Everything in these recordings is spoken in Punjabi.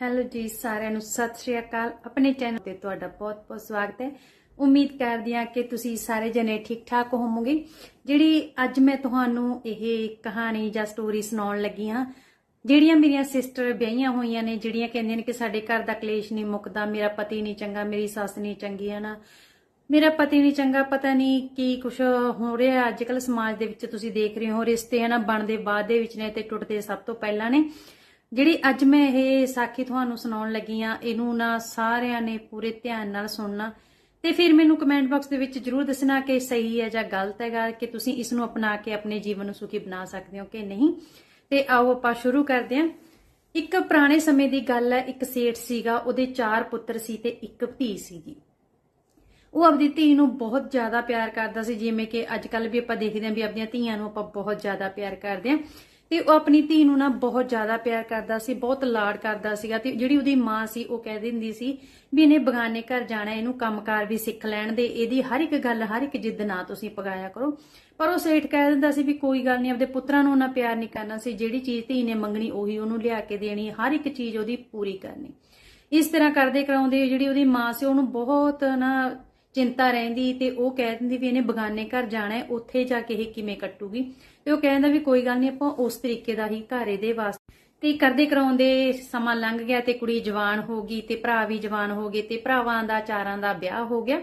ਹੈਲੋ ਜੀ ਸਾਰਿਆਂ ਨੂੰ, ਸਤਿ ਸ਼੍ਰੀ ਅਕਾਲ। ਆਪਣੇ ਚੈਨਲ ਤੇ ਤੁਹਾਡਾ ਬਹੁਤ-ਬਹੁਤ ਸਵਾਗਤ ਹੈ। ਉਮੀਦ ਕਰਦੀ ਹਾਂ ਕਿ ਤੁਸੀਂ ਸਾਰੇ ਜਣੇ ਠੀਕ-ਠਾਕ ਹੋਵੋਗੇ। ਜਿਹੜੀ ਅੱਜ ਮੈਂ ਤੁਹਾਨੂੰ ਇਹ ਕਹਾਣੀ ਜਾਂ ਸਟੋਰੀ ਸੁਣਾਉਣ ਲੱਗੀ ਹਾਂ, ਜਿਹੜੀਆਂ ਮੇਰੀਆਂ ਸਿਸਟਰ ਵਿਆਹੀਆਂ ਹੋਈਆਂ ਨੇ, ਜਿਹੜੀਆਂ ਕਹਿੰਦੀਆਂ ਨੇ ਕਿ ਸਾਡੇ ਘਰ ਦਾ ਕਲੇਸ਼ ਨਹੀਂ ਮੁੱਕਦਾ, ਮੇਰਾ ਪਤੀ ਨਹੀਂ ਚੰਗਾ, ਮੇਰੀ ਸੱਸ ਨਹੀਂ ਚੰਗੀ ਹੈ ਨਾ ਮੇਰਾ ਪਤੀ ਨਹੀਂ ਚੰਗਾ, ਪਤਾ ਨਹੀਂ ਕੀ ਕੁਛ ਹੋ ਰਿਹਾ। ਅੱਜ ਕੱਲ ਸਮਾਜ ਦੇ ਵਿੱਚ ਤੁਸੀਂ ਦੇਖ ਰਹੇ ਹੋ, ਰਿਸ਼ਤੇ, ਹਨਾ, ਬਣਦੇ ਬਾਅਦ ਦੇ ਵਿੱਚ ਨੇ ਤੇ ਟੁੱਟਦੇ ਸਭ ਤੋਂ ਪਹਿਲਾਂ ਨੇ। ਜਿਹੜੀ ਅੱਜ ਮੈਂ ਇਹ ਸਾਖੀ ਤੁਹਾਨੂੰ ਸੁਣਾਉਣ ਲੱਗੀ ਆ ਇਹਨੂੰ ਨਾ ਸਾਰਿਆਂ ਨੇ ਪੂਰੇ ਧਿਆਨ ਨਾਲ ਸੁਣਨਾ। ਤੇ ਫਿਰ ਮੈਨੂੰ ਕਮੈਂਟ ਬਾਕਸ ਦੇ ਵਿੱਚ ਜਰੂਰ ਦੱਸਣਾ ਕਿ ਸਹੀ ਹੈ ਜਾਂ ਗਲਤ ਹੈਗਾ, ਕਿ ਤੁਸੀਂ ਇਸ ਨੂੰ ਅਪਣਾ ਕੇ ਆਪਣੇ ਜੀਵਨ ਨੂੰ ਸੁਖੀ ਬਣਾ ਸਕਦੇ ਹੋ ਕਿ ਨਹੀਂ। ਤੇ ਆਓ ਆਪਾਂ ਸ਼ੁਰੂ ਕਰਦੇ ਹਾਂ। ਇੱਕ ਪੁਰਾਣੇ ਸਮੇਂ ਦੀ ਗੱਲ ਹੈ, ਇੱਕ ਸੇਠ ਸੀਗਾ, ਉਹਦੇ ਚਾਰ ਪੁੱਤਰ ਸੀ ਤੇ ਇੱਕ ਧੀ ਸੀਗੀ। ਉਹ ਆਪਦੀ ਧੀ ਨੂੰ ਬਹੁਤ ਜ਼ਿਆਦਾ ਪਿਆਰ ਕਰਦਾ ਸੀ, ਜਿਵੇਂ ਕਿ ਅੱਜ ਕੱਲ ਵੀ ਆਪਾਂ ਦੇਖਦੇ ਹਾਂ ਵੀ ਆਪਣੀਆਂ ਧੀਆਂ ਨੂੰ ਆਪਾਂ ਬਹੁਤ ਜ਼ਿਆਦਾ ਪਿਆਰ ਕਰਦੇ ਹਾਂ। ਤੇ ਉਹ ਆਪਣੀ ਧੀ ਨੂੰ ਨਾ ਬਹੁਤ ਜ਼ਿਆਦਾ ਪਿਆਰ ਕਰਦਾ ਸੀ, ਬਹੁਤ ਲਾਡ ਕਰਦਾ ਸੀਗਾ ਤੇ ਜਿਹੜੀ ਉਹਦੀ ਮਾਂ ਸੀ, ਉਹ ਕਹਿ ਦਿੰਦੀ ਸੀ ਵੀ ਇਹਨੇ ਬਗਾਨੇ ਘਰ ਜਾਣਾ, ਇਹਨੂੰ ਕੰਮਕਾਰ ਵੀ ਸਿੱਖ ਲੈਣ ਦੇ, ਇਹਦੀ ਹਰ ਇੱਕ ਗੱਲ, ਹਰ ਇੱਕ ਜਿੱਦ ਨਾ ਤੁਸੀਂ ਪਗਾਇਆ ਕਰੋ। ਪਰ ਉਹ ਸੇਠ ਕਹਿ ਦਿੰਦਾ ਸੀ ਵੀ ਕੋਈ ਗੱਲ ਨਹੀਂ ਆਪਣੇ ਪੁੱਤਰਾਂ ਨੂੰ ਨਾ ਪਿਆਰ ਨਹੀਂ ਕਰਨਾ ਸੀ, ਜਿਹੜੀ ਚੀਜ਼ ਧੀ ਨੇ ਮੰਗਣੀ, ਉਹੀ ਉਹਨੂੰ ਲਿਆ ਕੇ ਦੇਣੀ, ਹਰ ਇੱਕ ਚੀਜ਼ ਉਹਦੀ ਪੂਰੀ ਕਰਨੀ। ਇਸ ਤਰ੍ਹਾਂ ਕਰਦੇ ਕਰਾਉਂਦੇ ਜਿਹੜੀ ਉਹਦੀ ਮਾਂ ਸੀ, ਉਹਨੂੰ ਬਹੁਤ ਨਾ ਚਿੰਤਾ ਰਹਿੰਦੀ ਤੇ ਉਹ ਕਹਿ ਦਿੰਦੀ ਵੀ ਇਹਨੇ ਬਗਾਨੇ ਘਰ ਜਾਣਾ ਹੈ, ਉੱਥੇ ਜਾ ਕੇ ਇਹ ਕਿਵੇਂ ਕੱਟੂਗੀ? ਤੇ ਉਹ ਕਹਿੰਦਾ ਵੀ ਕੋਈ ਗੱਲ ਨਹੀਂ ਆਪਾਂ ਉਸ ਤਰੀਕੇ ਦਾ ਹੀ ਘਰ ਇਹਦੇ ਵਾਸਤੇ। ਤੇ ਕਰਦੇ ਕਰਾਉਂਦੇ ਸਮਾਂ ਲੰਘ ਗਿਆ ਤੇ ਕੁੜੀ ਜਵਾਨ ਹੋ ਗਈ ਤੇ ਭਰਾ ਵੀ ਜਵਾਨ ਹੋ ਗਏ ਤੇ ਭਰਾਵਾਂ ਦਾ, ਚਾਰਾਂ ਦਾ ਵਿਆਹ ਹੋ ਗਿਆ।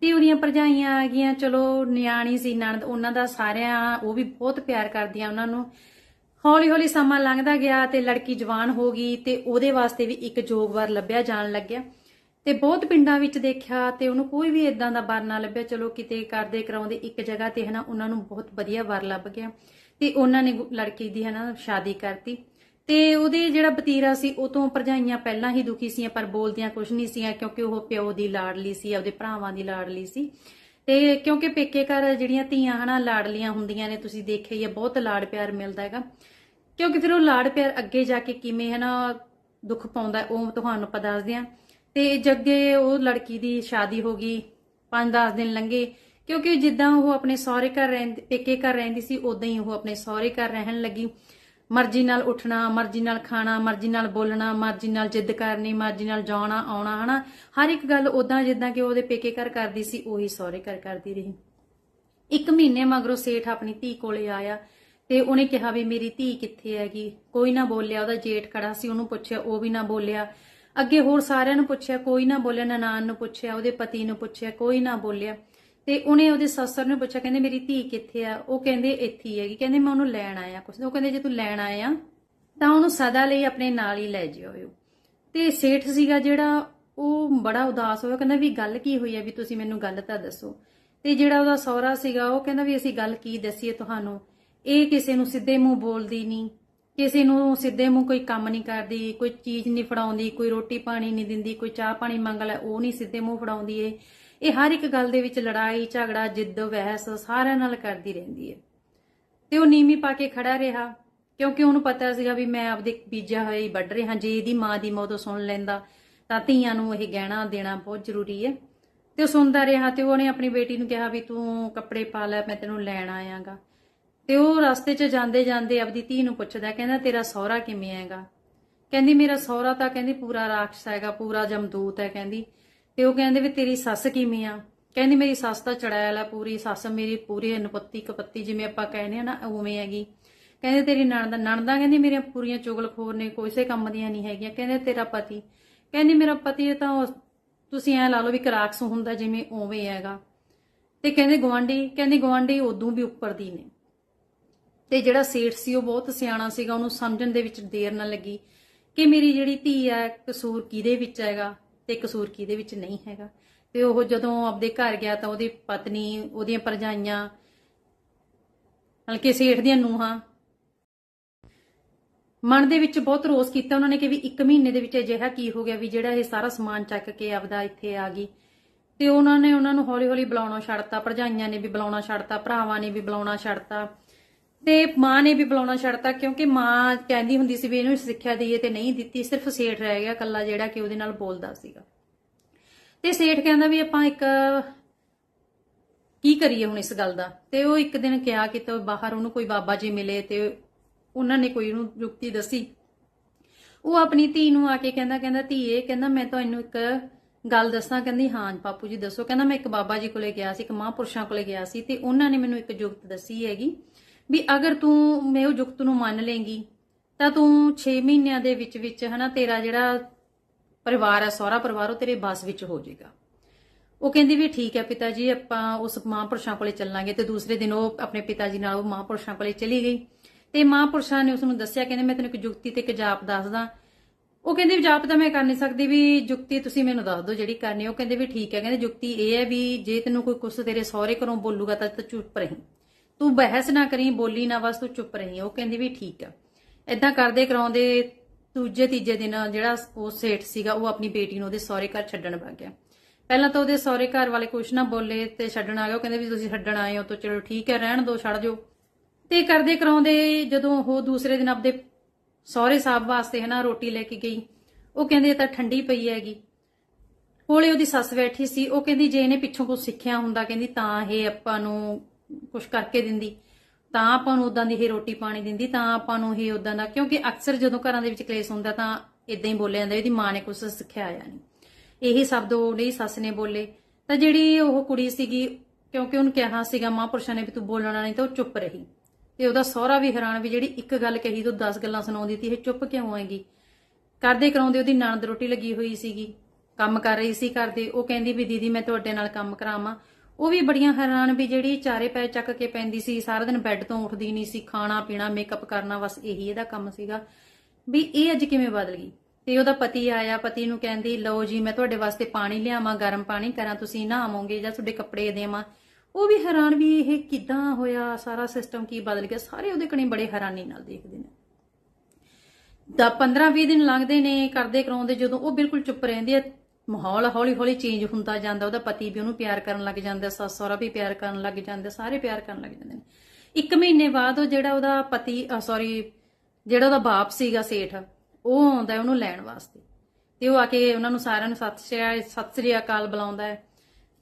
ਤੇ ਉਹਦੀਆਂ ਭਰਜਾਈਆਂ ਆ ਗਈਆਂ, ਚਲੋ ਨਿਆਣੀ ਸੀ, ਨਣਦ, ਉਹਨਾਂ ਦਾ ਸਾਰਿਆਂ ਉਹ ਵੀ ਬਹੁਤ ਪਿਆਰ ਕਰਦੀਆਂ ਉਹਨਾਂ ਨੂੰ। ਹੌਲੀ ਹੌਲੀ ਸਮਾਂ ਲੰਘਦਾ ਗਿਆ ਤੇ ਲੜਕੀ ਜਵਾਨ ਹੋ ਗਈ ਤੇ ਉਹਦੇ ਵਾਸਤੇ ਵੀ ਇੱਕ ਜੋਗਵਾਰ ਲੱਭਿਆ ਜਾਣ ਲੱਗਿਆ। ਤੇ ਬਹੁਤ ਪਿੰਡਾਂ ਵਿੱਚ ਦੇਖਿਆ ਤੇ ਉਹਨੂੰ ਕੋਈ ਵੀ ਇਦਾਂ ਦਾ ਵਰ ਨਾ ਲੱਭਿਆ। ਚਲੋ ਕਿਤੇ ਕਰਦੇ ਕਰਾਉਂਦੇ ਇੱਕ ਜਗ੍ਹਾ ਤੇ ਹਨਾ, ਉਹਨਾਂ ਨੂੰ ਬਹੁਤ ਵਧੀਆ ਵਰ ਲੱਭ ਗਿਆ। ਤੇ ਉਹਨਾਂ ਨੇ ਲੜਕੀ ਦੀ ਹਨਾ ਸ਼ਾਦੀ ਕਰਤੀ। ਤੇ ਉਹਦੇ ਜਿਹੜਾ ਬਤੀਰਾ ਸੀ, ਉਹ ਤੋਂ ਭਰਜਾਈਆਂ ਪਹਿਲਾਂ ਹੀ ਦੁਖੀ ਸੀਆਂ, ਪਰ ਬੋਲਦੀਆਂ ਕੁਝ ਨਹੀਂ ਸੀਆਂ, ਕਿਉਂਕਿ ਉਹ ਪਿਓ ਦੀ ਲਾਡਲੀ ਸੀ, ਆਪਦੇ ਭਰਾਵਾਂ ਦੀ ਲਾਡਲੀ ਸੀ। ਤੇ ਕਿਉਂਕਿ ਪੇਕੇ ਘਰ ਜਿਹੜੀਆਂ ਧੀਆਂ ਹਨਾ, ਲਾਡਲੀਆਂ ਹੁੰਦੀਆਂ ਨੇ, ਤੁਸੀਂ ਦੇਖਿਆ ਹੀ ਆ, ਬਹੁਤ ਲਾਡ ਪਿਆਰ ਮਿਲਦਾ ਹੈਗਾ। ਕਿਉਂਕਿ ਫਿਰ ਉਹ ਲਾਡ ਪਿਆਰ ਅੱਗੇ ਜਾ ਕੇ ਕਿਵੇਂ ਹੈ ਨਾ ਦੁੱਖ ਪਾਉਂਦਾ, ਉਹ ਤੁਹਾਨੂੰ ਆਪਾਂ ਦੱਸਦੇ ਆ ਤੇ ਜੱਗੇ, ਉਹ ਲੜਕੀ ਦੀ ਸ਼ਾਦੀ ਹੋ ਗਈ 5-10 ਦਿਨ ਲੰਘੇ। ਕਿਉਂਕਿ ਜਿੱਦਾਂ ਉਹ ਆਪਣੇ ਸਹੁਰੇ ਘਰ ਰਹਿੰਦੀ, ਪੇਕੇ ਘਰ ਰਹਿੰਦੀ ਸੀ ਉਦਾਂ ਹੀ ਉਹ ਆਪਣੇ ਸਹੁਰੇ ਘਰ ਰਹਿਣ ਲੱਗੀ। ਮਰਜ਼ੀ ਨਾਲ ਉੱਠਣਾ, ਮਰਜ਼ੀ ਨਾਲ ਖਾਣਾ, ਮਰਜ਼ੀ ਨਾਲ ਬੋਲਣਾ, ਮਰਜ਼ੀ ਨਾਲ ਜਿੱਦ ਕਰਨੀ, ਮਰਜ਼ੀ ਨਾਲ ਜਾਣਾ, ਆਉਣਾ, ਹਨਾ। ਹਰ ਇੱਕ ਗੱਲ ਉਦਾਂ ਜਿੱਦਾਂ ਕਿ ਉਹਦੇ ਪੇਕੇ ਘਰ ਕਰਦੀ ਸੀ, ਉਹੀ ਸਹੁਰੇ ਘਰ ਕਰਦੀ ਰਹੀ। ਇੱਕ ਮਹੀਨੇ ਮਗਰੋਂ ਸੇਠ ਆਪਣੀ ਧੀ ਕੋਲੇ ਆਇਆ ਤੇ ਉਹਨੇ ਕਿਹਾ ਵੀ ਮੇਰੀ ਧੀ ਕਿੱਥੇ ਹੈਗੀ? ਕੋਈ ਨਾ ਬੋਲਿਆ, ਉਹਦਾ ਜੇਠ ਖੜਾ ਸੀ, ਉਹਨੂੰ ਪੁੱਛਿਆ, ਉਹ ਵੀ ਨਾ ਬੋਲਿਆ। ਅੱਗੇ ਹੋਰ ਸਾਰਿਆਂ ਨੂੰ ਪੁੱਛਿਆ, ਕੋਈ ਨਾ ਬੋਲਿਆ, ਨਨਾਣ ਨੂੰ ਪੁੱਛਿਆ, ਉਹਦੇ ਪਤੀ ਨੂੰ ਪੁੱਛਿਆ, ਕੋਈ ਨਾ ਬੋਲਿਆ। ਤੇ ਉਹਨੇ ਉਹਦੇ ਸੱਸਰ ਨੂੰ ਪੁੱਛਿਆ, ਕਹਿੰਦੇ, ਮੇਰੀ ਧੀ ਕਿੱਥੇ ਆ? ਉਹ ਕਹਿੰਦੇ, ਇੱਥੇ ਹੀ ਹੈਗੀ। ਕਹਿੰਦੇ, ਮੈਂ ਉਹਨੂੰ ਲੈਣ ਆਇਆ ਕੁਛ ਉਹ ਕਹਿੰਦੇ, ਜੇ ਤੂੰ ਲੈਣ ਆਇਆ, ਤਾਂ ਉਹਨੂੰ ਸਦਾ ਲਈ ਆਪਣੇ ਨਾਲ ਹੀ ਲੈ ਜਿਓ। ਤੇ ਸੇਠ ਸੀਗਾ ਜਿਹੜਾ, ਉਹ ਬੜਾ ਉਦਾਸ ਹੋਇਆ, ਕਹਿੰਦਾ, ਵੀ ਗੱਲ ਕੀ ਹੋਈ ਹੈ ਵੀ ਤੁਸੀਂ ਮੈਨੂੰ ਗੱਲ ਤਾਂ ਦੱਸੋ। ਤੇ ਜਿਹੜਾ ਉਹਦਾ ਸਹੁਰਾ ਸੀਗਾ, ਉਹ ਕਹਿੰਦਾ, ਵੀ ਅਸੀਂ ਗੱਲ ਕੀ ਦੱਸੀਏ ਤੁਹਾਨੂੰ? ਇਹ ਕਿਸੇ ਨੂੰ ਸਿੱਧੇ ਮੂੰਹ ਬੋਲਦੀ ਨਹੀਂ ਕਿਸੇ ਨੂੰ ਸਿੱਧੇ ਮੂੰਹ ਕੋਈ ਕੰਮ ਨਹੀਂ ਕਰਦੀ, ਕੋਈ ਚੀਜ਼ ਨਹੀਂ ਫੜਾਉਂਦੀ, ਕੋਈ ਰੋਟੀ ਪਾਣੀ ਨਹੀਂ ਦਿੰਦੀ, ਕੋਈ ਚਾਹ ਪਾਣੀ ਮੰਗ ਲੈ, ਉਹ ਨਹੀਂ ਸਿੱਧੇ ਮੂੰਹ ਫੜਾਉਂਦੀ ਏ ਇਹ ਹਰ ਇੱਕ ਗੱਲ ਦੇ ਵਿੱਚ ਲੜਾਈ, ਝਗੜਾ, ਜਿੱਦ, ਵਹਿਸ ਸਾਰਿਆਂ ਨਾਲ ਕਰਦੀ ਰਹਿੰਦੀ ਏ ਤੇ ਉਹ ਨੀਵੀਂ ਪਾ ਕੇ ਖੜਾ ਰਿਹਾ, ਕਿਉਂਕਿ ਉਹਨੂੰ ਪਤਾ ਸੀਗਾ ਵੀ ਮੈਂ ਆਪਦੇ ਬੀਜਾ ਹੋਇਆ ਹੀ ਵੱਢ ਰਿਹਾ, ਜੇ ਇਹਦੀ ਮਾਂ ਦੀ ਮੌਤ ਸੁਣ ਲੈਂਦਾ, ਤਾਂ ਧੀਆਂ ਨੂੰ ਇਹ ਗਹਿਣਾ ਦੇਣਾ ਬਹੁਤ ਜ਼ਰੂਰੀ ਹੈ। ਤੇ ਉਹ ਸੁਣਦਾ ਰਿਹਾ ਤੇ ਉਹਨੇ ਆਪਣੀ ਬੇਟੀ ਨੂੰ ਕਿਹਾ ਵੀ ਤੂੰ ਕੱਪੜੇ ਪਾ ਲੈ, ਮੈਂ ਤੈਨੂੰ ਲੈਣ ਆਇਆਗਾ। ਤੇ ਉਹ ਰਸਤੇ 'ਚ ਜਾਂਦੇ ਜਾਂਦੇ ਆਪਦੀ ਧੀ ਨੂੰ ਪੁੱਛਦਾ, ਕਹਿੰਦਾ, ਤੇਰਾ ਸਹੁਰਾ ਕਿਵੇਂ ਹੈਗਾ? ਕਹਿੰਦੀ, ਮੇਰਾ ਸਹੁਰਾ ਤਾਂ ਕਹਿੰਦੀ ਪੂਰਾ ਰਾਖਸ਼ ਹੈਗਾ, ਪੂਰਾ ਜਮਦੂਤ ਹੈ, ਕਹਿੰਦੀ। ਤੇ ਉਹ ਕਹਿੰਦੇ ਵੀ, ਤੇਰੀ ਸੱਸ ਕਿਵੇਂ ਆ? ਕਹਿੰਦੀ, ਮੇਰੀ ਸੱਸ ਤਾਂ ਚੜੈਲ ਆ ਪੂਰੀ, ਸੱਸ ਮੇਰੀ ਪੂਰੀ ਨਪੱਤੀ ਕਪੱਤੀ, ਜਿਵੇਂ ਆਪਾਂ ਕਹਿੰਦੇ ਆ ਨਾ, ਉਵੇਂ ਹੈਗੀ। ਕਹਿੰਦੇ, ਤੇਰੀ ਨਣਦ, ਨਣਦਾ ਕਹਿੰਦੀ ਮੇਰੀਆਂ ਪੂਰੀਆਂ ਚੁਗਲਖੋਰ ਨੇ ਕੋਈਸੇ ਕੰਮ ਦੀਆਂ ਨਹੀਂ ਹੈਗੀਆਂ। ਕਹਿੰਦੇ, ਤੇਰਾ ਪਤੀ? ਕਹਿੰਦੀ, ਮੇਰਾ ਪਤੀ ਤਾਂ ਉਹ- ਤੁਸੀਂ ਐ ਲਾ ਲਓ ਵੀ ਕਰਾਕਸ ਹੁੰਦਾ ਜਿਵੇਂ ਉਵੇਂ ਹੈਗਾ। ਤੇ ਕਹਿੰਦੇ ਗਵਾਂਢੀ ਕਹਿੰਦੀ ਗਵਾਂਢੀ ਉਦੋਂ ਵੀ ਉੱਪਰ ਦੀ ਨੇ। ਤੇ ਜਿਹੜਾ ਸੇਠ ਸੀ ਉਹ ਬਹੁਤ ਸਿਆਣਾ ਸੀਗਾ, ਉਹਨੂੰ ਸਮਝਣ ਦੇ ਵਿੱਚ ਦੇਰ ਨਾ ਲੱਗੀ ਕਿ ਮੇਰੀ ਜਿਹੜੀ ਧੀ ਹੈ ਕਸੂਰ ਕਿਹਦੇ ਵਿੱਚ ਹੈਗਾ ਤੇ ਕਸੂਰ ਕਿਹਦੇ ਵਿੱਚ ਨਹੀਂ ਹੈਗਾ। ਤੇ ਉਹ ਜਦੋਂ ਆਪਦੇ ਘਰ ਗਿਆ ਤਾਂ ਉਹਦੀ ਪਤਨੀ, ਉਹਦੀਆਂ ਪਰਜਾਈਆਂ ਹਲਕੇ ਸੇਠ ਦੀਆਂ ਨੂੰਹਾਂ, ਮਨ ਦੇ ਵਿੱਚ ਬਹੁਤ ਰੋਸ ਕੀਤਾ ਉਹਨਾਂ ਨੇ ਕਿ ਵੀ ਇੱਕ ਮਹੀਨੇ ਦੇ ਵਿੱਚ ਅਜਿਹਾ ਕੀ ਹੋ ਗਿਆ ਵੀ ਜਿਹੜਾ ਇਹ ਸਾਰਾ ਸਮਾਨ ਚੱਕ ਕੇ ਆਪਦਾ ਇੱਥੇ ਆ ਗਈ। ਤੇ ਉਹਨਾਂ ਨੇ ਉਹਨਾਂ ਨੂੰ ਹੌਲੀ-ਹੌਲੀ ਬੁਲਾਉਣਾ ਛੱਡਤਾ, ਭਰਜਾਈਆਂ ਨੇ ਵੀ ਬੁਲਾਉਣਾ ਛੱਡਤਾ, ਭਰਾਵਾਂ ਨੇ ਵੀ ਬੁਲਾਉਣਾ ਛੱਡਤਾ। ਤੇ ਮਾਂ ਨੇ ਵੀ ਬੁਲਾਉਣਾ ਛੱਡਤਾ ਕਿਉਂਕਿ ਮਾਂ ਕਹਿੰਦੀ ਹੁੰਦੀ ਸੀ ਵੀ ਇਹਨੂੰ ਸਿੱਖਿਆ ਦਈਏ ਤੇ ਨਹੀਂ ਦਿੱਤੀ, ਸਿਰਫ ਸੇਠ ਰਹਿ ਗਿਆ ਕੱਲਾ ਜਿਹੜਾ ਕਿ ਉਹਦੇ ਨਾਲ ਬੋਲਦਾ ਸੀਗਾ। ਤੇ ਸੇਠ ਕਹਿੰਦਾ ਵੀ ਆਪਾਂ ਇੱਕ ਕੀ ਕਰੀਏ ਹੁਣ ਇਸ ਗੱਲ ਦਾ? ਤੇ ਉਹ ਇੱਕ ਦਿਨ ਕਿਹਾ ਕਿ ਤੇ ਬਾਹਰ ਉਹਨੂੰ ਕੋਈ ਬਾਬਾ ਜੀ ਮਿਲੇ ਤੇ ਉਹਨਾਂ ਨੇ ਕੋਈ ਉਹਨੂੰ ਯੁਕਤੀ ਦੱਸੀ। ਉਹ ਆਪਣੀ ਧੀ ਨੂੰ ਆ ਕੇ ਕਹਿੰਦਾ ਕਹਿੰਦਾ ਧੀਏ ਕਹਿੰਦਾ ਮੈਂ ਤੁਹਾਨੂੰ ਇੱਕ ਗੱਲ ਦੱਸਾਂ। ਕਹਿੰਦੀ ਹਾਂ ਪਾਪੂ ਜੀ ਦੱਸੋ। ਕਹਿੰਦਾ ਮੈਂ ਇੱਕ ਬਾਬਾ ਜੀ ਕੋਲੇ ਗਿਆ ਸੀ, ਇੱਕ ਮਹਾਂਪੁਰਸ਼ਾਂ ਕੋਲੇ ਗਿਆ ਸੀ ਤੇ ਉਹਨਾਂ ਨੇ ਮੈਨੂੰ ਇੱਕ ਜੁਗਤ ਦੱਸੀ ਹੈਗੀ ਵੀ ਅਗਰ ਤੂੰ ਮੈਂ ਉਹ ਜੁਗਤ ਨੂੰ ਮੰਨ ਲੇਂਗੀ, ਤਾਂ ਤੂੰ 6 ਮਹੀਨਿਆਂ ਦੇ ਵਿੱਚ ਵਿੱਚ ਹਨਾ ਤੇਰਾ ਜਿਹੜਾ ਪਰਿਵਾਰ ਹੈ ਸਹੁਰਾ ਪਰਿਵਾਰ, ਉਹ ਤੇਰੇ ਬਸ ਵਿੱਚ ਹੋ ਜਾਏਗਾ। ਉਹ ਕਹਿੰਦੀ ਵੀ ਠੀਕ ਹੈ ਪਿਤਾ ਜੀ ਆਪਾਂ ਉਸ ਮਹਾਂਪੁਰਸ਼ਾਂ ਕੋਲੇ ਚੱਲਾਂਗੇ ਤੇ ਦੂਸਰੇ ਦਿਨ ਉਹ ਆਪਣੇ ਪਿਤਾ ਜੀ ਨਾਲ ਉਹ ਮਹਾਂਪੁਰਸ਼ਾਂ ਕੋਲੇ ਚਲੀ ਗਈ। ਤੇ ਮਹਾਂਪੁਰਸ਼ਾਂ ਨੇ ਉਸ ਨੂੰ ਦੱਸਿਆ, ਕਹਿੰਦੇ ਮੈਂ ਤੈਨੂੰ ਇੱਕ ਯੁਕਤੀ ਤੇ ਇੱਕ ਜਾਪ ਦੱਸਦਾ ਉਹ ਕਹਿੰਦੇ ਵੀ ਜਾਪ ਤਾਂ ਮੈਂ ਕਰ ਨਹੀਂ ਸਕਦੀ, ਵੀ ਜੁਗਤੀ ਤੁਸੀਂ ਮੈਨੂੰ ਦੱਸ ਦਿਓ ਜਿਹੜੀ ਕਰਨੀ ਉਹ ਕਹਿੰਦੇ ਵੀ ਠੀਕ ਹੈ, ਕਹਿੰਦੇ ਜੁਗਤੀ ਇਹ ਹੈ ਵੀ ਜੇ ਤੈਨੂੰ ਕੋਈ ਕੁਛ ਤੇਰੇ ਸਹੁਰੇ ਘਰੋਂ ਬੋਲੂਗਾ ਤਾਂ ਚੁੱਪ ਰਹੀਂ। ਤੂੰ ਬਹਿਸ ਨਾ ਕਰੀ, ਬੋਲੀ ਨਾ ਬਸ, ਤੂੰ ਚੁੱਪ ਰਹੀ ਉਹ ਕਹਿੰਦੀ ਵੀ ਠੀਕ ਆ। ਇਦਾਂ ਕਰਦੇ ਕਰਾਉਂਦੇ ਦੂਜੇ ਤੀਜੇ ਦਿਨ ਜਿਹੜਾ ਉਹ ਸੇਠ ਸੀਗਾ, ਉਹ ਆਪਣੀ ਬੇਟੀ ਨੂੰ ਉਹਦੇ ਸਹੁਰੇ ਘਰ ਛੱਡਣ ਵਗ ਗਿਆ। ਪਹਿਲਾਂ ਤਾਂ ਉਹਦੇ ਸਹੁਰੇ ਘਰ ਵਾਲੇ ਕੁਛ ਨਾ ਬੋਲੇ ਤੇ ਛੱਡਣ ਆ ਗਏ। ਉਹ ਕਹਿੰਦੇ ਵੀ ਤੁਸੀਂ ਛੱਡਣ ਆਏ ਹੋ, ਤਾਂ ਚਲੋ ਠੀਕ ਹੈ, ਰਹਿਣ ਦਿਓ ਛੱਡ ਜਾਓ। ਤੇ ਕਰਦੇ ਕਰਾਉਂਦੇ ਜਦੋਂ ਉਹ ਦੂਸਰੇ ਦਿਨ ਆਪਦੇ ਸਹੁਰੇ ਸਾਹਿਬ ਵਾਸਤੇ ਹਨਾ ਰੋਟੀ ਲੈ ਕੇ ਗਈ। ਉਹ ਕਹਿੰਦੇ ਤਾਂ ਠੰਡੀ ਪਈ ਹੈਗੀ। ਕੋਲੇ ਉਹਦੀ ਸੱਸ ਬੈਠੀ ਸੀ। ਉਹ ਕਹਿੰਦੀ ਜੇ ਇਹਨੇ ਪਿੱਛੋਂ ਕੁਝ ਸਿੱਖਿਆ ਹੁੰਦਾ, ਕਹਿੰਦੀ ਤਾਂ ਇਹ ਆਪਾਂ ਨੂੰ ਕੁਝ ਕਰਕੇ ਦਿੰਦੀ। ਤਾਂ ਆਪਾਂ ਨੂੰ ਉਦਾਂ ਦੀ ਹੀ ਰੋਟੀ ਪਾਣੀ ਦਿੰਦੀ, ਤਾਂ ਆਪਾਂ ਨੂੰ ਹੀ ਉਦਾਂ ਦਾ, ਕਿਉਂਕਿ ਅਕਸਰ ਜਦੋਂ ਘਰਾਂ ਦੇ ਵਿੱਚ ਕਲੇਸ਼ ਹੁੰਦਾ ਤਾਂ ਇਦਾਂ ਹੀ ਬੋਲਿਆ ਜਾਂਦਾ ਇਹਦੀ ਮਾਂ ਨੇ ਕੁਝ ਸਿਖਾਇਆ ਨਹੀਂ। ਇਹੀ ਸ਼ਬਦ ਉਹਦੀ ਸੱਸ ਨੇ ਬੋਲੇ। ਤਾਂ ਜਿਹੜੀ ਉਹ ਕੁੜੀ ਸੀਗੀ, ਕਿਉਂਕਿ ਉਹਨੂੰ ਕਿਹਾ ਸੀਗਾ ਮਹਾਂਪੁਰਸ਼ਾਂ ਨੇ ਵੀ ਤੂੰ ਬੋਲਣਾ ਨਹੀਂ ਤਾਂ ਉਹ ਚੁੱਪ ਰਹੀ। ਤੇ ਉਹਦਾ ਸਹੁਰਾ ਵੀ ਹੈਰਾਨ ਵੀ ਜਿਹੜੀ ਇੱਕ ਗੱਲ ਕਹੀ ਤੂੰ 10 ਗੱਲਾਂ ਸੁਣਾਉਂਦੀ ਤੀ ਇਹ ਚੁੱਪ ਕਿਉਂ ਆਏਗੀ? ਕਰਦੇ ਕਰਾਉਂਦੇ ਉਹਦੀ ਨਣਦ ਰੋਟੀ ਲੱਗੀ ਹੋਈ ਸੀਗੀ। ਕੰਮ ਕਰ ਰਹੀ ਸੀ ਕਰਦੇ ਉਹ ਕਹਿੰਦੀ ਵੀ ਦੀਦੀ ਮੈਂ ਤੁਹਾਡੇ ਨਾਲ ਕੰਮ ਕਰਾਵਾਂ। ਉਹ ਵੀ ਬੜੀਆਂ ਹੈਰਾਨ ਵੀ ਜਿਹੜੀ ਚਾਰੇ ਪੈ ਚੱਕ ਕੇ ਪੈਂਦੀ ਸੀ, ਸਾਰਾ ਦਿਨ ਬੈੱਡ ਤੋਂ ਉੱਠਦੀ ਨਹੀਂ ਸੀ, ਖਾਣਾ, ਪੀਣਾ ਮੇਕਅਪ ਕਰਨਾ, ਬਸ ਇਹੀ ਇਹਦਾ ਕੰਮ ਸੀਗਾ। ਵੀ ਇਹ ਅੱਜ ਕਿਵੇਂ ਬਦਲ ਗਈ? ਤੇ ਉਹਦਾ ਪਤੀ ਆਇਆ, ਪਤੀ ਨੂੰ ਕਹਿੰਦੀ, ਲਓ ਜੀ, ਮੈਂ ਤੁਹਾਡੇ ਵਾਸਤੇ ਪਾਣੀ ਲਿਆਵਾਂ, ਗਰਮ ਪਾਣੀ ਕਰਾਂ, ਤੁਸੀਂ ਨਹਾਵੋਗੇ ਜਾਂ ਤੁਹਾਡੇ ਕੱਪੜੇ ਦੇਵਾਂ? ਉਹ ਵੀ ਹੈਰਾਨ ਵੀ ਇਹ ਕਿਦਾਂ ਹੋਇਆ, ਸਾਰਾ ਸਿਸਟਮ ਕੀ ਬਦਲ ਗਿਆ, ਸਾਰੇ ਉਹਦੇ ਕਣੀ ਬੜੇ ਹੈਰਾਨੀ ਨਾਲ ਦੇਖਦੇ ਨੇ। ਦਾ 15-20 ਦਿਨ ਲੰਘਦੇ ਨੇ, ਕਰਦੇ ਕਰਾਉਂਦੇ, ਜਦੋਂ ਉਹ ਬਿਲਕੁਲ ਚੁੱਪ ਰਹਿੰਦੀ ਹੈ ਮਾਹੌਲ, ਹੌਲੀ-ਹੌਲੀ ਚੇਂਜ ਹੁੰਦਾ ਜਾਂਦਾ, ਉਹਦਾ ਪਤੀ ਵੀ ਉਹਨੂੰ ਪਿਆਰ ਕਰਨ ਲੱਗ ਜਾਂਦਾ, ਸੱਸ ਸਹੁਰਾ ਵੀ ਪਿਆਰ ਕਰਨ ਲੱਗ ਜਾਂਦੇ, ਸਾਰੇ ਪਿਆਰ ਕਰਨ ਲੱਗ ਜਾਂਦੇ ਨੇ। ਇੱਕ ਮਹੀਨੇ ਬਾਅਦ ਉਹ ਜਿਹੜਾ ਉਹਦਾ ਪਤੀ ਸੌਰੀ ਜਿਹੜਾ ਉਹਦਾ ਬਾਪ ਸੀਗਾ ਸੇਠ, ਉਹ ਆਉਂਦਾ ਹੈ ਉਹਨੂੰ ਲੈਣ ਵਾਸਤੇ। ਤੇ ਉਹ ਆ ਕੇ ਉਹਨਾਂ ਨੂੰ ਸਾਰਿਆਂ ਨੂੰ ਸਤਿ ਸ਼੍ਰੀ ਸਤਿ ਸ਼੍ਰੀ ਅਕਾਲ ਬੁਲਾਉਂਦਾ ਹੈ,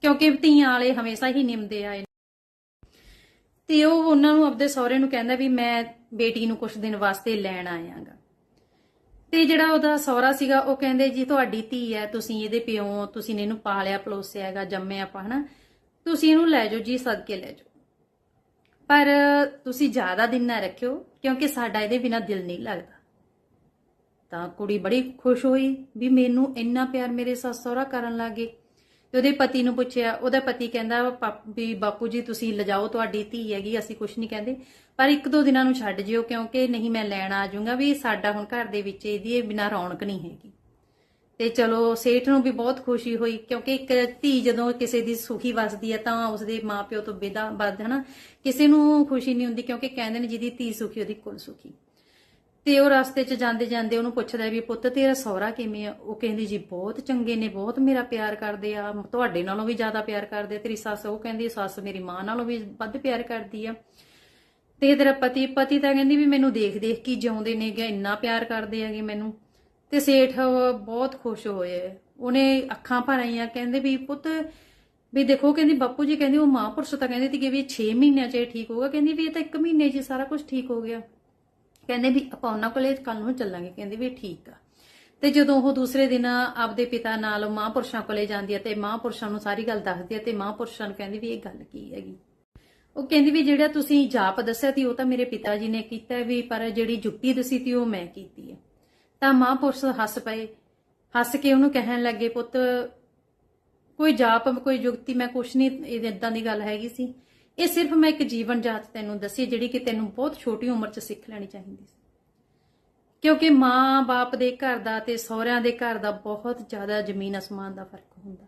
ਕਿਉਂਕਿ ਧੀਆਂ ਵਾਲੇ ਹਮੇਸ਼ਾ ਹੀ ਨਿਮਦੇ ਆਏ ਤੇ ਉਹ ਉਹਨਾਂ ਨੂੰ ਆਪਦੇ ਸਹੁਰੇ ਨੂੰ ਕਹਿੰਦਾ ਵੀ ਮੈਂ ਬੇਟੀ ਨੂੰ ਕੁਝ ਦਿਨ ਵਾਸਤੇ ਲੈਣ ਆਇਆਗਾ। ਤੇ ਜਿਹੜਾ ਉਹਦਾ ਸਹੁਰਾ ਸੀਗਾ, ਉਹ ਕਹਿੰਦੇ ਜੀ, ਤੁਹਾਡੀ ਧੀ ਹੈ, ਤੁਸੀਂ ਇਹਦੇ ਪਿਓ ਤੁਸੀਂ ਨੇ ਇਹਨੂੰ ਪਾਲਿਆ, ਪਲੋਸਿਆ ਹੈਗਾ, ਜੰਮਿਆ ਆਪਾਂ, ਹਨਾ? ਤੁਸੀਂ ਇਹਨੂੰ ਲੈ ਜਾਓ ਜੀ, ਸਦਕੇ ਲੈ ਜਾਓ। ਪਰ ਤੁਸੀਂ ਜ਼ਿਆਦਾ ਦਿਨ ਨਾ ਰੱਖਿਓ, ਕਿਉਂਕਿ ਸਾਡਾ ਇਹਦੇ ਬਿਨਾ ਦਿਲ ਨਹੀਂ ਲੱਗਦਾ। ਤਾਂ ਕੁੜੀ ਬੜੀ ਖੁਸ਼ ਹੋਈ ਵੀ ਮੈਨੂੰ ਇੰਨਾ ਪਿਆਰ ਮੇਰੇ ਸੱਸ ਸਹੁਰਾ ਕਰਨ ਲੱਗੇ ਤੇ ਉਹਦੇ ਪਤੀ ਨੂੰ ਪੁੱਛਿਆ, ਉਹਦਾ ਪਤੀ ਕਹਿੰਦਾ ਵੀ ਬਾਪੂ ਜੀ, ਤੁਸੀਂ ਲਿਜਾਓ, ਤੁਹਾਡੀ ਧੀ ਹੈਗੀ, ਅਸੀਂ ਕੁਝ ਨਹੀਂ ਕਹਿੰਦੇ। ਪਰ ਇੱਕ ਦੋ ਦਿਨਾਂ ਨੂੰ ਛੱਡ ਜਿਓ, ਕਿਉਂਕਿ ਨਹੀਂ ਮੈਂ ਲੈਣ ਆ ਜਾਊਂਗਾ, ਵੀ ਸਾਡਾ ਹੁਣ ਘਰ ਦੇ ਵਿੱਚ ਇਹਦੀ ਇਹ ਬਿਨਾ ਰੌਣਕ ਨਹੀਂ ਹੈਗੀ। ਤੇ ਚਲੋ, ਸੇਠ ਨੂੰ ਵੀ ਬਹੁਤ ਖੁਸ਼ੀ ਹੋਈ, ਕਿਉਂਕਿ ਇੱਕ ਧੀ ਜਦੋਂ ਕਿਸੇ ਦੀ ਸੁਖੀ ਵਸਦੀ ਹੈ, ਤਾਂ ਉਸਦੇ ਮਾਪਿਓ ਤੋਂ ਬਿਦਾ ਵੱਧ ਹਨਾ ਕਿਸੇ ਨੂੰ ਖੁਸ਼ੀ ਨਹੀਂ ਹੁੰਦੀ, ਕਿਉਂਕਿ ਕਹਿੰਦੇ ਨੇ ਜਿਹਦੀ ਧੀ ਸੁਖੀ, ਉਹਦੀ ਕੁਲ ਸੁਖੀ। ਤੇ ਉਹ ਰਸਤੇ 'ਚ ਜਾਂਦੇ ਜਾਂਦੇ ਉਹਨੂੰ ਪੁੱਛਦਾ ਵੀ ਪੁੱਤ ਤੇਰਾ ਸਹੁਰਾ ਕਿਵੇਂ ਆ? ਉਹ ਕਹਿੰਦੀ ਜੀ ਬਹੁਤ ਚੰਗੇ ਨੇ, ਬਹੁਤ ਮੇਰਾ ਪਿਆਰ ਕਰਦੇ ਆ। ਤੁਹਾਡੇ ਨਾਲੋਂ ਵੀ ਜ਼ਿਆਦਾ ਪਿਆਰ ਕਰਦੇ ਆ। ਤੇਰੀ ਸੱਸ। ਉਹ ਕਹਿੰਦੀ ਸੱਸ ਮੇਰੀ ਮਾਂ ਨਾਲੋਂ ਵੀ ਵੱਧ ਪਿਆਰ ਕਰਦੀ ਆ। ਤੇ ਤੇਰਾ ਪਤੀ ਪਤੀ ਤਾਂ ਕਹਿੰਦੀ ਵੀ ਮੈਨੂੰ ਦੇਖ ਦੇਖ ਕੇ ਹੀ ਜਿਉਂਦੇ ਨੇਗੇ ਇੰਨਾ ਪਿਆਰ ਕਰਦੇ ਹੈਗੇ ਮੈਨੂੰ। ਤੇ ਸੇਠ ਬਹੁਤ ਖੁਸ਼ ਹੋਏ। ਉਹਨੇ ਅੱਖਾਂ ਭਰਾਈਆਂ, ਕਹਿੰਦੇ ਵੀ ਪੁੱਤ, ਵੀ ਦੇਖੋ, ਕਹਿੰਦੀ ਬਾਪੂ ਜੀ, ਕਹਿੰਦੀ ਉਹ ਮਾਂ ਪੁਰਸ਼ ਤਾਂ ਕਹਿੰਦੇ ਸੀ ਕਿ ਵੀ 6 ਮਹੀਨਿਆਂ 'ਚ ਇਹ ਠੀਕ ਹੋਗਾ ਕਹਿੰਦੀ ਵੀ ਇਹ ਤਾਂ 1 ਮਹੀਨੇ 'ਚ ਸਾਰਾ ਕੁਝ ਠੀਕ ਹੋ ਗਿਆ। ਕਹਿੰਦੇ ਵੀ ਆਪਾਂ ਉਹਨਾਂ ਕੋਲੇ ਕੱਲ ਨੂੰ ਚੱਲਾਂਗੇ, ਕਹਿੰਦੇ ਵੀ ਠੀਕ ਆ। ਤੇ ਜਦੋਂ ਉਹ ਦੂਸਰੇ ਦਿਨ ਆਪਦੇ ਪਿਤਾ ਨਾਲ ਮਹਾਂਪੁਰਸ਼ਾਂ ਕੋਲੇ ਜਾਂਦੀ ਹੈ ਤੇ ਮਹਾਂਪੁਰਸ਼ਾਂ ਨੂੰ ਸਾਰੀ ਗੱਲ ਦੱਸਦੀ ਹੈ ਤੇ ਮਹਾਂਪੁਰਸ਼ਾਂ ਨੂੰ ਕਹਿੰਦੀ ਵੀ ਇਹ ਗੱਲ ਕੀ ਹੈਗੀ। ਉਹ ਕਹਿੰਦੀ ਵੀ ਜਿਹੜਾ ਤੁਸੀਂ ਜਾਪ ਦੱਸਿਆ ਸੀ, ਉਹ ਤਾਂ ਮੇਰੇ ਪਿਤਾ ਜੀ ਨੇ ਕੀਤਾ ਵੀ, ਪਰ ਜਿਹੜੀ ਜੁੱਤੀ ਦੱਸੀ ਤੀ ਉਹ ਮੈਂ ਕੀਤੀ ਹੈ ਤਾਂ ਮਹਾਂਪੁਰਸ਼ ਹੱਸ ਪਏ, ਹੱਸ ਕੇ ਉਹਨੂੰ ਕਹਿਣ ਲੱਗੇ, ਪੁੱਤ, ਕੋਈ ਜਾਪ, ਕੋਈ ਜੁਗਤੀ, ਮੈਂ ਕੁਛ ਨਹੀਂ ਇਹ ਇਦਾਂ ਦੀ ਗੱਲ ਹੈਗੀ ਸੀ। ਇਹ ਸਿਰਫ ਮੈਂ ਇੱਕ ਜੀਵਨ ਜਾਤ ਤੈਨੂੰ ਦੱਸੀ ਜਿਹੜੀ ਕਿ ਤੈਨੂੰ ਬਹੁਤ ਛੋਟੀ ਉਮਰ 'ਚ ਸਿੱਖ ਲੈਣੀ ਚਾਹੀਦੀ ਸੀ। ਕਿਉਂਕਿ ਮਾਂ-ਬਾਪ ਦੇ ਘਰ ਦਾ ਤੇ ਸਹੁਰਿਆਂ ਦੇ ਘਰ ਦਾ ਬਹੁਤ ਜ਼ਿਆਦਾ ਜ਼ਮੀਨ ਅਸਮਾਨ ਦਾ ਫ਼ਰਕ ਹੁੰਦਾ।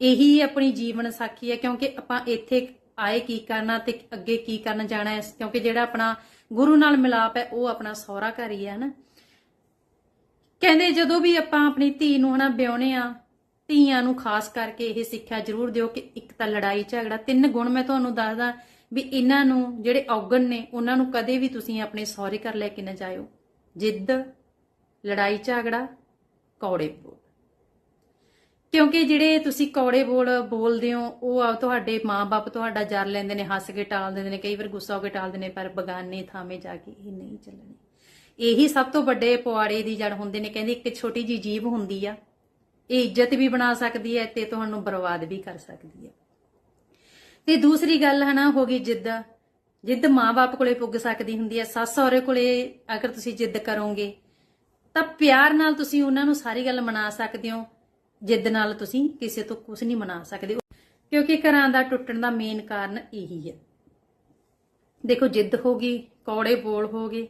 ਇਹੀ ਆਪਣੀ ਜੀਵਨ ਸਾਖੀ ਹੈ, ਕਿਉਂਕਿ ਆਪਾਂ ਇੱਥੇ ਆਏ ਕੀ ਕਰਨਾ ਤੇ ਅੱਗੇ ਕੀ ਕਰਨ ਜਾਣਾ ਹੈ, ਕਿਉਂਕਿ ਜਿਹੜਾ ਆਪਣਾ ਗੁਰੂ ਨਾਲ ਮਿਲਾਪ ਹੈ, ਉਹ ਆਪਣਾ ਸਹੁਰਾ ਘਰ ਹੀ ਹੈ ਨਾ। ਕਹਿੰਦੇ ਜਦੋਂ ਵੀ ਆਪਾਂ ਆਪਣੀ ਧੀ ਨੂੰ ਹਨਾ ਵਿਆਹੁਨੇ ਆ ਧੀਆਂ ਨੂੰ ਖਾਸ ਕਰਕੇ ਇਹ ਸਿੱਖਿਆ ਜ਼ਰੂਰ ਦਿਓ ਕਿ ਇੱਕ ਤਾਂ ਲੜਾਈ ਝਗੜਾ, ਤਿੰਨ ਗੁਣ ਮੈਂ ਤੁਹਾਨੂੰ ਦੱਸਦਾ ਵੀ ਇਹਨਾਂ ਨੂੰ ਜਿਹੜੇ ਔਗਣ ਨੇ, ਉਹਨਾਂ ਨੂੰ ਕਦੇ ਵੀ ਤੁਸੀਂ ਆਪਣੇ ਸਹੁਰੇ ਘਰ ਲੈ ਕੇ ਨਾ ਜਾਇਓ। ਜਿੱਦ, ਲੜਾਈ ਝਗੜਾ, ਕੌੜੇ ਬੋਲ। ਕਿਉਂਕਿ ਜਿਹੜੇ ਤੁਸੀਂ ਕੌੜੇ ਬੋਲ ਬੋਲਦੇ ਹੋ, ਉਹ ਆ ਤੁਹਾਡੇ ਮਾਪੇ ਤੁਹਾਡਾ ਜਰ ਲੈਂਦੇ ਨੇ, ਹੱਸ ਕੇ ਟਾਲ ਦਿੰਦੇ ਨੇ, ਕਈ ਵਾਰ ਗੁੱਸਾ ਹੋ ਕੇ ਟਾਲ ਦਿੰਦੇ ਨੇ, ਪਰ ਬਗਾਨੇ ਥਾਵੇਂ ਜਾ ਕੇ ਇਹ ਨਹੀਂ ਚੱਲਣੇ। ਇਹੀ ਸਭ ਤੋਂ ਵੱਡੇ ਪੁਆੜੇ ਦੀ ਜੜ ਹੁੰਦੇ ਨੇ, ਕਹਿੰਦੇ ਇੱਕ ਛੋਟੀ ਜੀ ਜੀਵ ਹੁੰਦੀ ਆ ਇਹ ਇੱਜ਼ਤ ਵੀ ਬਣਾ ਸਕਦੀ ਹੈ ਤੇ ਤੁਹਾਨੂੰ ਬਰਬਾਦ ਵੀ ਕਰ ਸਕਦੀ ਹੈ। ਤੇ ਦੂਸਰੀ ਗੱਲ ਹਨਾ, ਹੋ ਗਈ ਜਿੱਦ। ਜਿੱਦ ਮਾਪੇ ਕੋਲੇ ਪੁੱਗ ਸਕਦੀ ਹੁੰਦੀ ਹੈ, ਸੱਸ ਸਹੁਰੇ ਕੋਲੇ ਅਗਰ ਤੁਸੀਂ ਜਿੱਦ ਕਰੋਗੇ, ਤਾਂ ਪਿਆਰ ਨਾਲ ਤੁਸੀਂ ਉਹਨਾਂ ਨੂੰ ਸਾਰੀ ਗੱਲ ਮਨਾ ਸਕਦੇ ਹੋ। ਜਿੱਦ ਨਾਲ ਤੁਸੀਂ ਕਿਸੇ ਤੋਂ ਕੁਝ ਨਹੀਂ ਮਨਾ ਸਕਦੇ। ਕਿਉਂਕਿ ਘਰਾਂ ਦਾ ਟੁੱਟਣ ਦਾ ਮੇਨ ਕਾਰਨ ਇਹੀ ਹੈ। ਦੇਖੋ, ਜਿੱਦ ਹੋ ਗਈ, ਕੌੜੇ ਬੋਲ ਹੋ ਗਏ।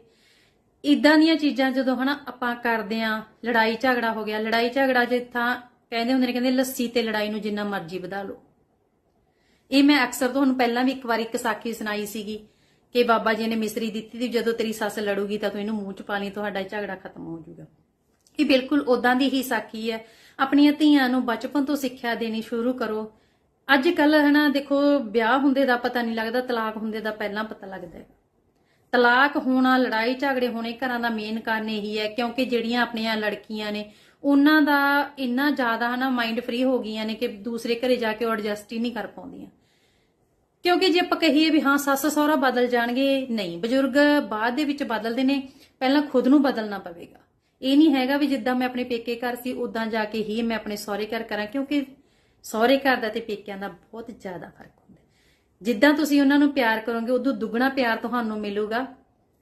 ਇਦਾਂ ਦੀਆਂ ਚੀਜ਼ਾਂ ਜਦੋਂ ਹਨਾ ਆਪਾਂ ਕਰਦੇ ਆ ਲੜਾਈ ਝਗੜਾ ਹੋ ਗਿਆ, ਲੜਾਈ ਝਗੜਾ ਜੇ ਥਾਂ ਕਹਿੰਦੇ ਹੁੰਦੇ ਨੇ, ਕਹਿੰਦੇ ਲੱਸੀ ਤੇ ਲੜਾਈ ਨੂੰ ਜਿੰਨਾ ਮਰਜ਼ੀ ਵਧਾ ਲਓ। ਇਹ ਮੈਂ ਅਕਸਰ ਤੁਹਾਨੂੰ ਪਹਿਲਾਂ ਵੀ ਇੱਕ ਵਾਰੀ ਇੱਕ ਸਾਖੀ ਸੁਣਾਈ ਸੀਗੀ ਕਿ ਬਾਬਾ ਜੀ ਨੇ ਮਿਸਰੀ ਦਿੱਤੀ ਦੀ ਜਦੋਂ ਤੇਰੀ ਸੱਸ ਲੜੂਗੀ ਤਾਂ ਤੂੰ ਇਹਨੂੰ ਮੂੰਹ ਚ ਪਾ ਲਈ, ਤੁਹਾਡਾ ਝਗੜਾ ਖਤਮ ਹੋ ਜਾਊਗਾ। ਇਹ ਬਿਲਕੁਲ ਉਦਾਂ ਦੀ ਹੀ ਸਾਖੀ ਹੈ। ਆਪਣੀਆਂ ਧੀਆਂ ਨੂੰ ਬਚਪਨ ਤੋਂ ਸਿੱਖਿਆ ਦੇਣੀ ਸ਼ੁਰੂ ਕਰੋ। ਅੱਜ ਕੱਲ ਹਨਾ ਦੇਖੋ, ਵਿਆਹ ਹੁੰਦੇ ਦਾ ਪਤਾ ਨਹੀਂ ਲੱਗਦਾ, ਤਲਾਕ ਹੁੰਦੇ ਦਾ ਪਹਿਲਾਂ ਪਤਾ ਲੱਗਦਾ ਹੈ। ਤਲਾਕ ਹੋਣਾ ਲੜਾਈ ਝਗੜੇ ਹੋਣੇ ਘਰਾਂ ਦਾ ਮੇਨ ਕਾਰਨ ਇਹੀ ਹੈ, ਕਿਉਂਕਿ ਜਿਹੜੀਆਂ ਆਪਣੀਆਂ ਲੜਕੀਆਂ ਨੇ, ਉਹਨਾਂ ਦਾ ਇੰਨਾ ਜ਼ਿਆਦਾ ਹਨਾ ਮਾਈਂਡ ਫ੍ਰੀ ਹੋ ਗਈਆਂ ਨੇ ਕਿ ਦੂਸਰੇ ਘਰੇ ਜਾ ਕੇ ਉਹ ਐਡਜਸਟ ਹੀ ਨਹੀਂ ਕਰ ਪਾਉਂਦੀਆਂ। ਕਿਉਂਕਿ ਜੇ ਆਪਾਂ ਕਹੀਏ ਵੀ ਹਾਂ, ਸੱਸ ਸਹੁਰਾ ਬਦਲ ਜਾਣਗੇ, ਨਹੀਂ, ਬਜ਼ੁਰਗ ਬਾਅਦ ਦੇ ਵਿੱਚ ਬਦਲਦੇ ਨੇ, ਪਹਿਲਾਂ ਖੁਦ ਨੂੰ ਬਦਲਣਾ ਪਵੇਗਾ। ਇਹ ਨਹੀਂ ਹੈਗਾ ਵੀ ਜਿੱਦਾਂ ਮੈਂ ਆਪਣੇ ਪੇਕੇ ਘਰ ਸੀ ਉਦਾਂ ਜਾ ਕੇ ਹੀ ਮੈਂ ਆਪਣੇ ਸਹੁਰੇ ਘਰ ਕਰਾਂ, ਕਿਉਂਕਿ ਸਹੁਰੇ ਘਰ ਦਾ ਤੇ ਪੇਕਿਆਂ ਦਾ ਬਹੁਤ ਜ਼ਿਆਦਾ ਫ਼ਰਕ ਜਿੱਦਾਂ ਤੁਸੀਂ ਉਹਨਾਂ ਨੂੰ ਪਿਆਰ ਕਰੋਗੇ, ਉਦੋਂ ਦੁੱਗਣਾ ਪਿਆਰ ਤੁਹਾਨੂੰ ਮਿਲੂਗਾ।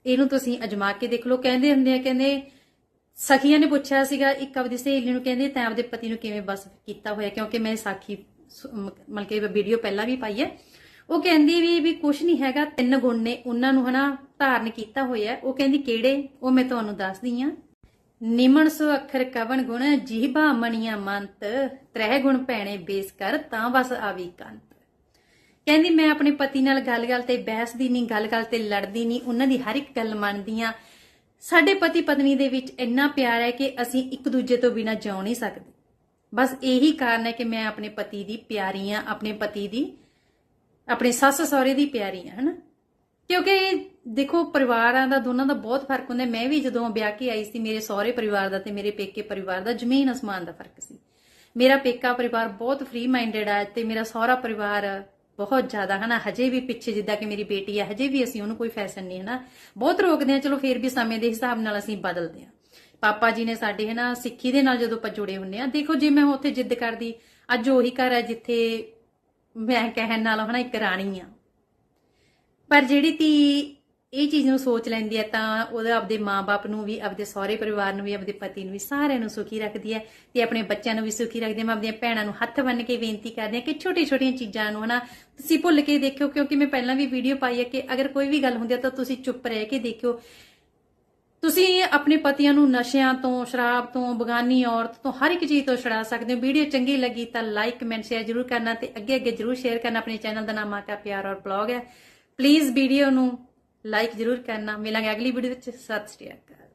ਇਹਨੂੰ ਤੁਸੀਂ ਅਜਮਾ ਕੇ ਦੇਖ ਲਓ। ਕਹਿੰਦੇ ਹੁੰਦੇ ਆ, ਕਹਿੰਦੇ ਸਖੀਆਂ ਨੇ ਪੁੱਛਿਆ ਸੀਗਾ, ਇੱਕ ਆਪਦੀ ਸਹੇਲੀ ਨੂੰ ਕਹਿੰਦੇ, ਤੈਂ ਆਪਦੇ ਪਤੀ ਨੂੰ ਕਿਵੇਂ ਬਸ ਕੀਤਾ ਹੋਇਆ? ਕਿਉਂਕਿ ਮੈਂ ਸਾਖੀ ਮਤਲਬ ਕਿ ਵੀਡੀਓ ਪਹਿਲਾਂ ਵੀ ਪਾਈ ਹੈ। ਉਹ ਕਹਿੰਦੀ ਵੀ ਵੀ ਕੁਝ ਨਹੀਂ ਹੈਗਾ। ਤਿੰਨ ਗੁਣ ਨੇ ਉਹਨਾਂ ਨੂੰ ਹਨਾ ਧਾਰਨ ਕੀਤਾ ਹੋਇਆ। ਉਹ ਕਹਿੰਦੀ, ਕਿਹੜੇ? ਉਹ ਮੈਂ ਤੁਹਾਨੂੰ ਦੱਸਦੀ ਆ ਨਿਮਣ ਸੋ ਅੱਖਰ ਕਵਣ ਗੁਣ, ਜੀਭਾ ਮਣੀਆਂ ਮੰਤ, ਤ੍ਰਹਿ ਗੁਣ ਭੈਣੇ ਬੇਸ ਕਰ, ਤਾਂ ਬਸ ਆਵੀ ਕੰਤ। ਕਹਿੰਦੀ, ਮੈਂ ਆਪਣੇ ਪਤੀ ਨਾਲ ਗੱਲ-ਗੱਲ ਤੇ ਬਹਿਸਦੀ ਨਹੀਂ, ਗੱਲ-ਗੱਲ ਤੇ ਲੜਦੀ ਨਹੀਂ, ਉਹਨਾਂ ਦੀ ਹਰ ਇੱਕ ਗੱਲ ਮੰਨਦੀ ਆ ਸਾਡੇ ਪਤੀ ਪਤਨੀ ਦੇ ਵਿੱਚ ਇੰਨਾ ਪਿਆਰ ਹੈ ਕਿ ਅਸੀਂ ਇੱਕ ਦੂਜੇ ਤੋਂ ਬਿਨਾਂ ਜਿਉ ਨਹੀਂ ਸਕਦੇ। ਬਸ ਇਹੀ ਕਾਰਨ ਹੈ ਕਿ ਮੈਂ ਆਪਣੇ ਪਤੀ ਦੀ ਪਿਆਰੀ ਆ ਆਪਣੇ ਪਤੀ ਦੀ, ਆਪਣੇ ਸੱਸ ਸਹੁਰੇ ਦੀ ਪਿਆਰੀ ਆ ਹਨਾ? ਕਿਉਂਕਿ ਦੇਖੋ, ਪਰਿਵਾਰਾਂ ਦਾ, ਦੋਨਾਂ ਦਾ ਬਹੁਤ ਫ਼ਰਕ ਹੁੰਦਾ ਮੈਂ ਵੀ ਜਦੋਂ ਵਿਆਹ ਕੇ ਆਈ ਸੀ, ਮੇਰੇ ਸਹੁਰੇ ਪਰਿਵਾਰ ਦਾ ਤੇ ਮੇਰੇ ਪੇਕੇ ਪਰਿਵਾਰ ਦਾ ਜ਼ਮੀਨ ਅਸਮਾਨ ਦਾ ਫ਼ਰਕ ਸੀ। ਮੇਰਾ ਪੇਕਾ ਪਰਿਵਾਰ ਬਹੁਤ ਫ੍ਰੀ ਮਾਈਂਡਡ ਆ ਤੇ ਮੇਰਾ ਸਹੁਰਾ ਪਰਿਵਾਰ ਬਹੁਤ ਜ਼ਿਆਦਾ, ਹਨਾ? ਹਜੇ ਵੀ ਪਿੱਛੇ ਜਿੱਦਾਂ ਕਿ ਮੇਰੀ ਬੇਟੀ ਆ, ਹਜੇ ਵੀ ਅਸੀਂ ਉਹਨੂੰ ਕੋਈ ਫੈਸ਼ਨ ਨਹੀਂ, ਹਨਾ? ਬਹੁਤ ਰੋਕਦੇ ਆ ਚਲੋ ਫੇਰ ਵੀ ਸਮੇਂ ਦੇ ਹਿਸਾਬ ਨਾਲ ਅਸੀਂ ਬਦਲਦੇ ਆ ਪਾਪਾ ਜੀ ਨੇ ਸਾਡੇ, ਹਨਾ, ਸਿੱਖੀ ਦੇ ਨਾਲ ਜਦੋਂ ਆਪਾਂ ਜੁੜੇ ਹੁੰਨੇ ਆ ਦੇਖੋ ਜੇ ਮੈਂ ਉੱਥੇ ਜਿੱਦ ਕਰਦੀ, ਅੱਜ ਉਹੀ ਘਰ ਹੈ ਜਿੱਥੇ ਮੈਂ ਕਹਿਣ ਨਾਲੋਂ, ਹਨਾ, ਇੱਕ ਰਾਣੀ ਆ ਪਰ ਜਿਹੜੀ ਧੀ ਇਹ ਚੀਜ਼ ਨੂੰ ਸੋਚ ਲੈਂਦੀ ਹੈ ਤਾਂ ਉਹਦਾ ਆਪਦੇ ਮਾਪੇ ਨੂੰ ਵੀ, ਆਪਦੇ ਸਹੁਰੇ ਪਰਿਵਾਰ ਨੂੰ ਵੀ, ਆਪਦੇ ਪਤੀ ਨੂੰ ਵੀ ਸਾਰਿਆਂ ਨੂੰ ਸੁਖੀ ਰੱਖਦੀ ਹੈ ਤੇ ਆਪਣੇ ਬੱਚਿਆਂ ਨੂੰ ਵੀ ਸੁਖੀ ਰੱਖਦੀ ਹੈ। ਮੈਂ ਆਪਣੀਆਂ ਭੈਣਾਂ ਨੂੰ ਹੱਥ ਬੰਨ ਕੇ ਬੇਨਤੀ ਕਰਦੀ ਹਾਂ ਕਿ ਛੋਟੀ ਛੋਟੀਆਂ ਚੀਜ਼ਾਂ ਨੂੰ ਹਨਾ ਤੁਸੀਂ ਭੁੱਲ ਕੇ ਦੇਖਿਓ, ਕਿਉਂਕਿ ਮੈਂ ਪਹਿਲਾਂ ਵੀ ਵੀਡੀਓ ਪਾਈ ਹੈ ਕਿ ਅਗਰ ਕੋਈ ਵੀ ਗੱਲ ਹੁੰਦੀ ਹੈ ਤਾਂ ਤੁਸੀਂ ਚੁੱਪ ਰਹਿ ਕੇ ਦੇਖਿਓ। ਤੁਸੀਂ ਆਪਣੇ ਪਤੀਆਂ ਨੂੰ ਨਸ਼ਿਆਂ ਤੋਂ, ਸ਼ਰਾਬ ਤੋਂ, ਬਗਾਨੀ ਔਰਤ ਤੋਂ ਹਰ ਇੱਕ ਚੀਜ਼ ਤੋਂ ਛੁਡਾ ਸਕਦੇ ਹੋ। ਵੀਡੀਓ ਚੰਗੀ ਲੱਗੀ ਤਾਂ ਲਾਈਕ ਕਮੈਂਟ ਸ਼ੇਅਰ ਜ਼ਰੂਰ ਕਰਨਾ ਤੇ ਅੱਗੇ ਅੱਗੇ ਜ਼ਰੂਰ ਸ਼ੇਅਰ ਕਰਨਾ। ਆਪਣੇ ਚੈਨਲ ਦਾ ਨਾਮ ਆਕਾ ਪਿਆਰ ਔਰ ਬਲੌਗ ਹੈ। ਪਲੀਜ਼ ਵੀਡੀਓ ਨੂੰ ਲਾਈਕ ਜ਼ਰੂਰ ਕਰਨਾ। ਮਿਲਾਂਗੇ ਅਗਲੀ ਵੀਡੀਓ ਵਿੱਚ। ਸਤਿ ਸ਼੍ਰੀ ਅਕਾਲ।